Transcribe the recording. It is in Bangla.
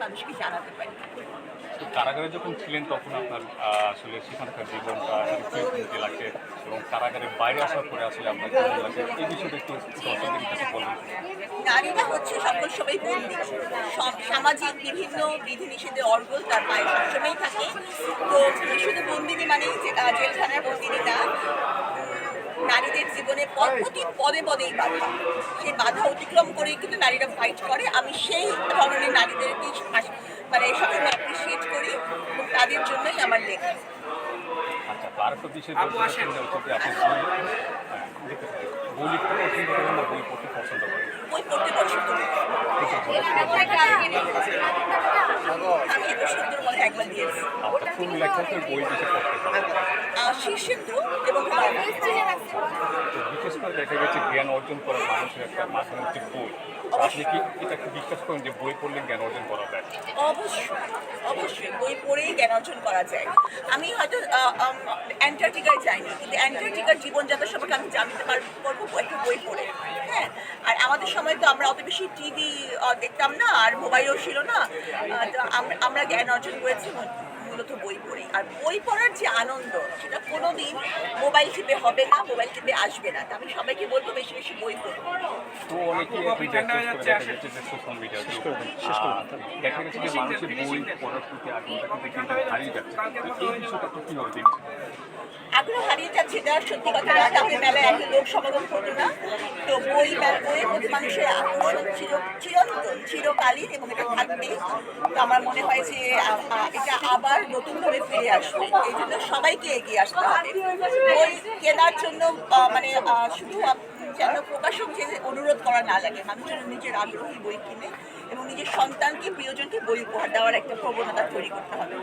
মানুষকে জানাতে পারি। তো কারাগারে যখন ছিলেন তখন আপনার আসলে সেখানকার জীবনটা রিফ্রেশমেন্ট লাগছে এবং কারাগারের বাইরে আসার পরে আসলে আপনার কেমন লাগছে? এই বিষয়টা একটু দর্শকদের কাছে বলবেন। নারীরা হচ্ছে সকল সময় বন্দি। সব সামাজিক বিভিন্ন বিধিনিষেধের অর্গল তার পায়ে সবসময় থাকে। তো শুধু বন্দিনী আহ, জেলখানার বন্দিনী না নারীদের জীবনে পদ প্রতি পদে পদেই বাধা। সেই বাধা অতিক্রম করেই কিন্তু নারীরা ফাইট করে। আমি সেই ধরনের নারীদেরকে আস- মানে সবসময় অ্যাপ্রিসিয়েট করি এবং তাদের জন্যই আমার লেখা। আচ্ছা বই হ্যাঁ, পড়তে পছন্দ বই পড়তে পছন্দ করি। আমি এটা সুন্দর বলে একবার দিয়েছি। কোন বই বেশি পড়তে শীর্ষেন্দু এবং বিশেষ করে দেখা গেছে জ্ঞান অর্জন করার মানুষের একটা মাধ্যম হচ্ছে বই। আপনি কি এটা কি বিশ্বাস করেন যে বই পড়লে জ্ঞান অর্জন করা যায়? অবশ্যই অবশ্যই বই পড়েই জ্ঞান অর্জন করা যায়। আমি হয়তো অ্যান্টার্কটিকায় যাইনি কিন্তু অ্যান্টার্কটিকার জীবনযাত্রা সম্পর্কে আমি জানতে পারব একটা বই পড়ে হ্যাঁ? আর আমাদের সময় তো আমরা অত বেশি টিভি দেখতাম না আর মোবাইলও ছিল না তো আম- আমরা জ্ঞান অর্জন করেছি। মূলত বই পড়েই আর বই পড়ার যে আনন্দ সেটা কোনো দিন মোবাইল টিপে হবে না মোবাইল টিপে আসবে না। আমি সবাইকে বলব বেশি বেশি বই তো অনেকে এখন ব্যস্ত করে দেখা যাচ্ছে যে সোশ্যাল মিডিয়া দেখা গেছে যে মানুষের বই পড়ার প্রতি আগ্রহটা কিন্তু কিন্তু হারিয়ে যাচ্ছে। তো এই বিষয়টা তো কীভাবে আগ্রহ হারিয়ে যাচ্ছে এটা সত্যি কথা না। মেলায় একটা লোক সমাগম হতো না। বই বইয়ের প্রতি মানুষের চির, চিরন্তন, চিরকালীন এবং এটা থাকবে তো আমার মনে হয় যে এটা আবার নতুনভাবে ফিরে আসবে। এই জন্য সবাইকে এগিয়ে আসতে হবে। বই কেনার জন্য মানে শুধু যেন প্রকাশক যে অনুরোধ করা না লাগে মানুষ যেন নিজের আগ্রহী বই কিনে এবং নিজের সন্তানকে, প্রিয়জনকে বই উপহার দেওয়ার একটা প্রবণতা তৈরি করতে হবে।